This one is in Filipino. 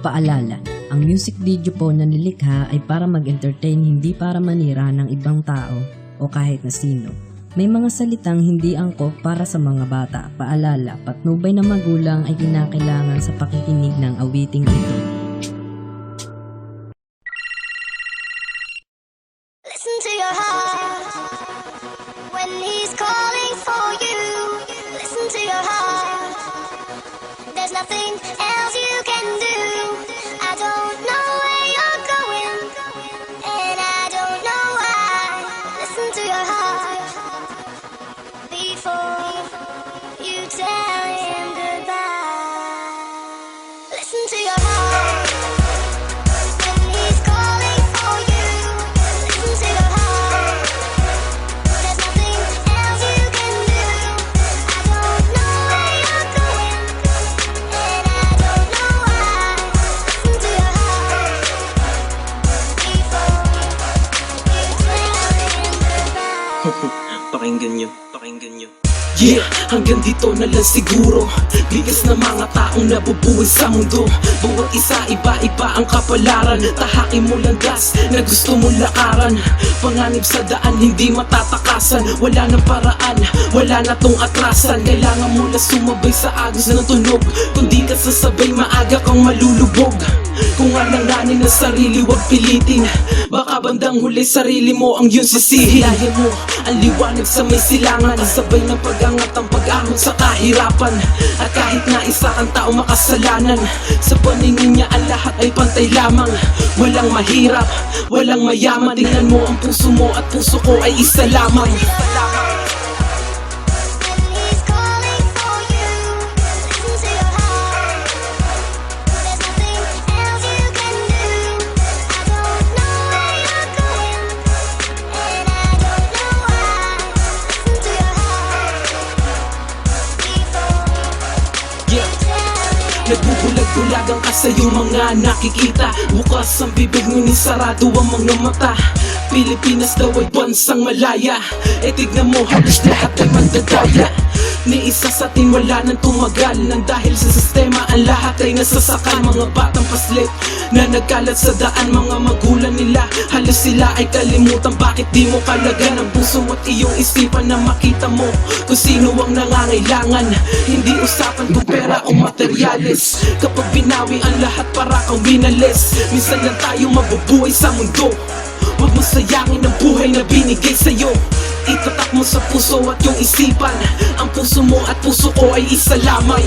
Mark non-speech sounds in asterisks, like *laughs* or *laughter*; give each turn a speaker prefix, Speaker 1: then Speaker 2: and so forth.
Speaker 1: Paalala, ang music video po na nilikha ay para mag-entertain hindi para manira ng ibang tao o kahit na sino. May mga salitang hindi angkop para sa mga bata. Paalala, patnubay na magulang ay kinakailangan sa pakikinig ng awiting ito.
Speaker 2: Listen to your heart when he's calling for you. Listen to your heart. There's nothing else you can do. *laughs*
Speaker 3: Pakinggan nyo, pakinggan nyo. Yeah, hanggang dito na lang siguro. Bigas na mga taong nabubuhay sa mundo. Bawat isa iba-iba ang kapalaran. Tahakin mo lang gas na gusto mo lakaran. Panganib sa daan hindi matatakasan. Wala nang paraan, wala na tong atrasan. Kailangan mo lang sumabay sa agos ng tunog. Kung di ka sasabay maaga kang malulubog Kung alanganin na sarili wag pilitin. Baka bandang huli sarili mo ang yun sisihin. Hilahin mo ang liwanag sa may silangan. Sabay ng pag-angat ang pag-ahon sa kahirapan. At kahit na isa kang tao makasalanan Sa paningin niya ang lahat ay pantay lamang. Walang mahirap, walang mayaman. Tingnan mo ang puso mo at puso ko ay isa lamang.
Speaker 2: When
Speaker 3: Nagbubulag-bulagan ka sa iyong mga nakikita. Bukas ang bibig ngunit sarado ang mga mata. Pilipinas daw ay bansang malaya. E tignan mo halos lahat ay mandadaya Ni isa sa atin wala nang tumagal. Nang dahil sa sistema ang lahat ay nasasakal. Mga batang paslit na nagkalat sa daan Mga magulang nila. Halos sila ay kalimutan Bakit di mo kalagan ang puso at iyong isipan Na makita mo kung sino ang nangangailangan? Hindi usapan kung pera o materyales. Kapag binawi ang lahat para kang winalis Minsan lang tayo mabubuhay sa mundo. Huwag mo sayangin ang buhay na binigay sa'yo Itatak mo sa puso at yung isipan. Ang puso mo at puso ko ay isa lamang